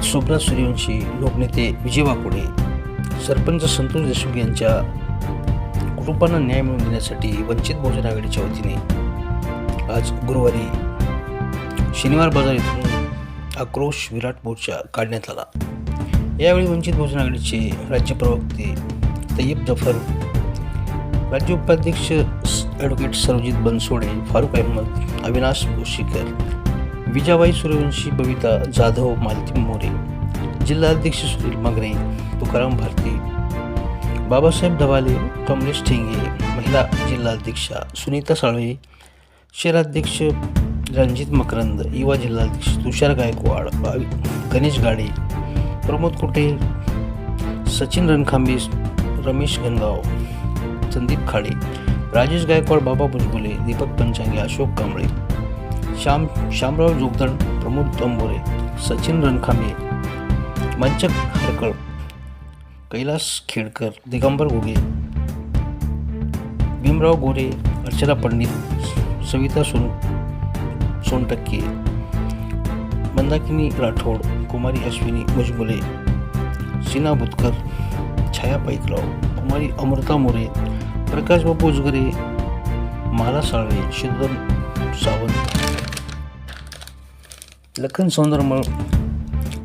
पंडित सुब्रा सूर्यवंशी लोकनेते विजय वाकोडे सरपंच संतोष देशमुख यांच्या कुटुंबांना न्याय मिळवून देण्यासाठी वंचित बहुजन आघाडीच्या वतीने आज गुरुवारी शनिवार बाजार येथून आक्रोश विराट मोर्चा काढण्यात आला. यावेळी वंचित बहुजन आघाडीचे राज्य प्रवक्ते तय्यब जफर राज्य उपाध्यक्ष ॲडव्होकेट सर्वजित बनसोडे फारुक अहमद अविनाश भोशीकर विजाबाई सूर्यवंशी बबिता जाधव मालती मोरे जिल्हाध्यक्ष सुनील मगरे तुकाराम भारती बाबासाहेब ढवाले कमलेश ठेंगे महिला जिल्हाध्यक्षा सुनीता साळवे शहराध्यक्ष रणजित मकरंद युवा जिल्हाध्यक्ष तुषार गायकवाड भावी- गणेश गाडे प्रमोद कुटे सचिन रणखांबे रमेश गणगाव संदीप खाडे राजेश गायकवाड बाबा भुजबुले दीपक पंचांगे अशोक कांबळे. श्याम श्यामराव जोगदण प्रमोद तंबोरे सचिन रणखांबे मंचक हरकळ कैलास खेडकर दिगंबर घुगे भीमराव गोरे अर्चना पंडित सविता सोन सोनटक्के मंदाकिनी राठोड कुमारी अश्विनी मुजबुले सीना बुतकर छाया पैकराव कुमारी अमृता मोरे प्रकाश बापू उजगरे माला साळवे शिवधन सावंत. लखन सौंदरमळ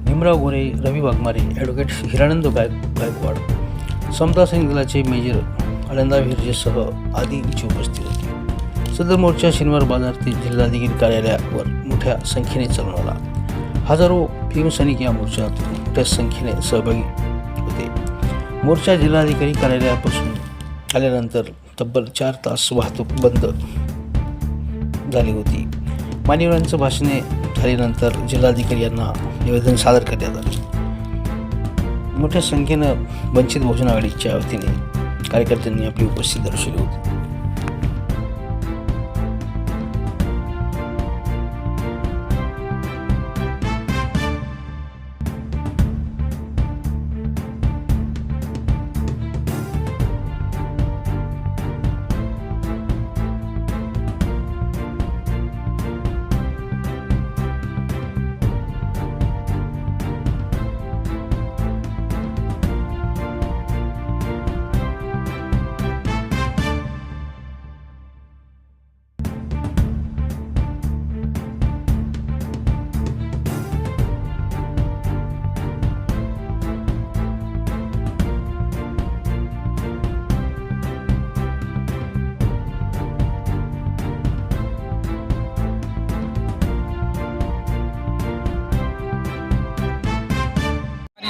भीमराव गोरे रवी वाघमारे ॲडव्होकेट हिरानंद गाय गायकवाड समता सैनिक दलाचे मेजर आनंदा हिरजेसह आदींची उपस्थिती होती. सदर मोर्चा शनिवार बाजार ते जिल्हाधिकारी कार्यालयावर मोठ्या संख्येने चालून आला. हजारो भीमसैनिक या मोर्चात मोठ्या संख्येने सहभागी होते. मोर्चा जिल्हाधिकारी कार्यालयापासून आल्यानंतर तब्बल चार तास वाहतूक बंद झाली होती. मान्यवरांचं भाषणे झाल्यानंतर जिल्हाधिकारी यांना निवेदन सादर करण्यात आले. मोठ्या संख्येनं वंचित बहुजन आघाडीच्या वतीने कार्यकर्त्यांनी आपली उपस्थिती दर्शवली होती.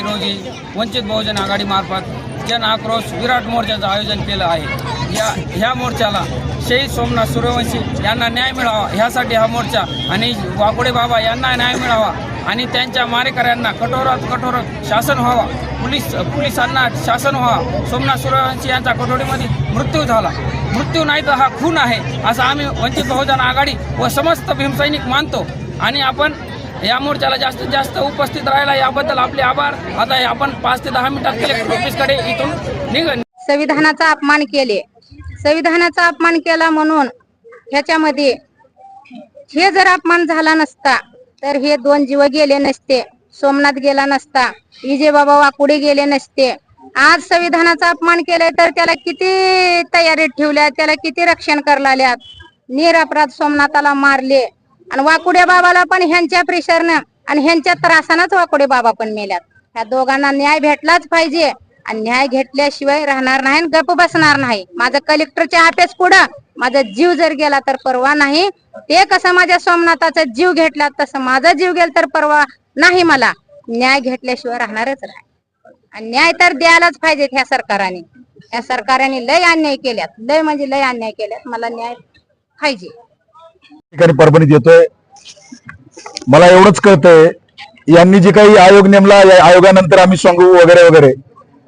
रोजी वंचित बहुजन आघाडीमार्फत जन आक्रोश विराट मोर्चाचं आयोजन केलं आहे. या ह्या मोर्चाला शहीद सोमनाथ सूर्यवंशी यांना न्याय मिळावा. ह्यासाठी हा मोर्चा आणि वाकोडे बाबा यांना न्याय मिळावा. आणि त्यांच्या मारेकऱ्यांना कठोरात कठोर शासन व्हावा. पोलीस पोलिसांना शासन व्हावा. सोमनाथ सूर्यवंशी यांचा कठोरीमध्ये मृत्यू झाला. मृत्यू नाही तर हा खून आहे असं आम्ही वंचित बहुजन आघाडी व समस्त भीमसैनिक मानतो. आणि आपण या मोर्चाला जास्तीत जास्त उपस्थित राहिला याबद्दल आपले आभार. आता आपण पाच ते दहा मिनिटात कलेक्टर ऑफिसकडे इथून निघ संविधानाचा अपमान केले. संविधानाचा अपमान केला म्हणून ह्याच्यामध्ये हे जर अपमान झाला नसता तर हे दोन जीव गेले नसते. सोमनाथ गेला नसता. विजय बाबा वाकुडे गेले नसते. आज संविधानाचा अपमान केलाय तर त्याला किती तयारीत ठेवल्या त्याला किती रक्षण करलाल्यात निरपराध सोमनाथाला मारले. आणि वाकुड्या बाबाला पण ह्यांच्या प्रेशरनं आणि ह्यांच्या त्रासानंच वाकुडे बाबा पण मेल्यात. ह्या दोघांना न्याय भेटलाच पाहिजे आणि न्याय घेतल्याशिवाय राहणार नाही आणि बसणार नाही. माझं कलेक्टरच्या ऑफिस पुढं. माझा जीव जर गेला तर परवा नाही. ते कसं माझ्या सोमनाथाचा जीव घेतला तसं माझा जीव गेला तर परवा नाही मला. न्याय घेतल्याशिवाय राहणारच नाही. आणि न्याय तर द्यायलाच पाहिजेत ह्या सरकाराने. या सरकाराने लय अन्याय केल्यात. लय म्हणजे लय अन्याय केल्यात. मला न्याय पाहिजे. ठिकाणी परभणीत येतोय. मला एवढंच कळतंय यांनी जे काही आयोग नेमला या आयोगानंतर आम्ही सांगू वगैरे वगैरे.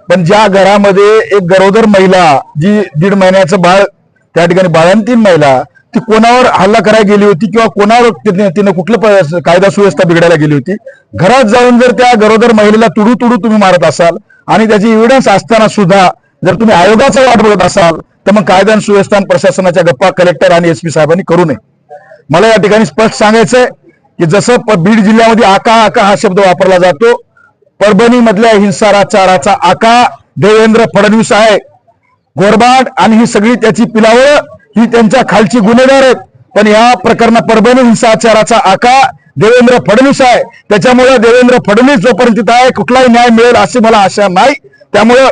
पण ज्या घरामध्ये एक गरोदर महिला जी दीड महिन्याचं बाळ त्या ठिकाणी बाळांतीन महिला ती कोणावर हल्ला करायला गेली होती किंवा कोणावर तिने कुठलं कायदा सुव्यवस्था बिघडायला गेली होती घरात जाऊन जर त्या गरोदर महिलेला तुडू तुडू तुम्ही मारत असाल आणि त्याची एव्हिडन्स असताना सुद्धा जर तुम्ही आयोगाचा वाट बघत असाल तर मग कायदा आणि सुव्यवस्था आणि प्रशासनाच्या गप्पा कलेक्टर आणि एसपी साहेबांनी करू नये. मला या ठिकाणी स्पष्ट सांगायचंय की जसं बीड जिल्ह्यामध्ये आका आका हा शब्द वापरला जातो परभणी मधल्या हिंसाचाराचा आका देवेंद्र फडणवीस आहे. गोरबाड आणि ही सगळी त्याची पिलावळ ही त्यांच्या खालची गुन्हेगार आहेत. पण या प्रकरणा परभणी हिंसाचाराचा आका देवेंद्र फडणवीस आहे. त्याच्यामुळे देवेंद्र फडणवीस जोपर्यंत तिथं आहे कुठलाही न्याय मिळेल अशी मला आशा नाही. त्यामुळं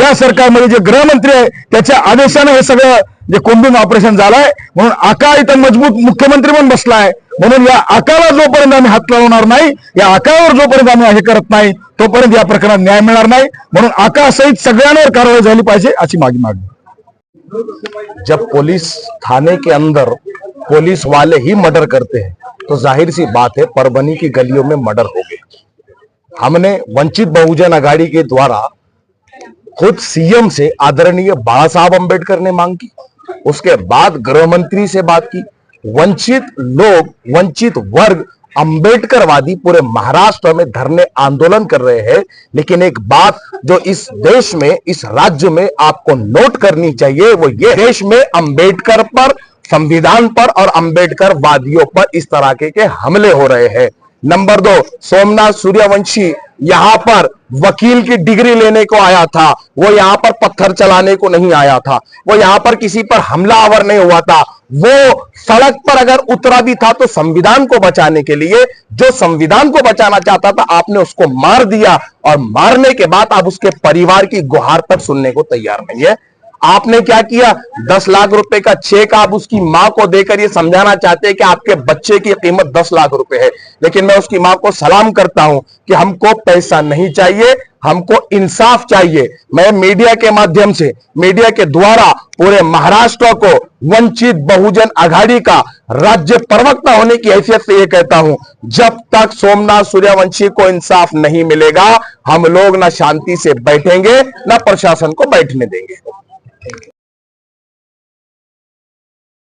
या सरकारमध्ये जे गृहमंत्री आहे त्याच्या आदेशानं हे सगळं जे कोंबिंग ऑपरेशन झालंय म्हणून आका इथं मजबूत मुख्यमंत्री पण बसलाय. म्हणून या आकाला जोपर्यंत आम्ही हात लावणार नाही या आकावर जोपर्यंत आम्ही हे करत नाही तोपर्यंत या प्रकरणात न्याय मिळणार नाही. म्हणून आका सहित सगळ्यांवर कारवाई झाली पाहिजे अशी माझी मागणी. जब पुलिस थाने के अंदर पुलिस वाले ही मर्डर करते हैं तो जाहिर सी बात है परभनी की गलियों में मर्डर हो गए। हमने वंचित बहुजन अघाड़ी के द्वारा खुद सीएम से आदरणीय बाला साहब अंबेडकर ने मांग की। उसके बाद गृह मंत्री से बात की। वंचित लोग वंचित वर्ग अंबेडकरवादी पूरे महाराष्ट्र में धरने आंदोलन कर रहे हैं। लेकिन एक बात जो इस देश में इस राज्य में आपको नोट करनी चाहिए वो ये देश में अंबेडकर पर संविधान पर और अंबेडकर वादियों पर इस तरह के, के हमले हो रहे हैं। नंबर दो, सोमनाथ सूर्यवंशी यहाँ पर वकील की डिग्री लेने को आया था। वो यहाँ पर पत्थर चलाने को नहीं आया था। वो यहाँ पर किसी पर हमला हमलावर नहीं हुआ था। वो सड़क पर अगर उतरा भी था तो संविधान को बचाने के लिए, जो संविधान को बचाना चाहता था, आपने उसको मार दिया और मारने के बाद आप उसके परिवार की गुहार तक सुनने को तैयार नहीं है। आपने क्या किया? दस लाख रुपए का चेक आप उसकी माँ को देकर ये समझाना चाहते हैं कि आपके बच्चे की कीमत दस लाख रुपए है। लेकिन मैं उसकी माँ को सलाम करता हूँ कि हमको पैसा नहीं चाहिए, हमको इंसाफ चाहिए। मैं मीडिया के माध्यम से, मीडिया के द्वारा पूरे महाराष्ट्र को वंचित बहुजन आघाड़ी का राज्य प्रवक्ता होने की हैसियत से ये कहता हूँ, जब तक सोमनाथ सूर्यवंशी को इंसाफ नहीं मिलेगा, हम लोग ना शांति से बैठेंगे, ना प्रशासन को बैठने देंगे। Thank you.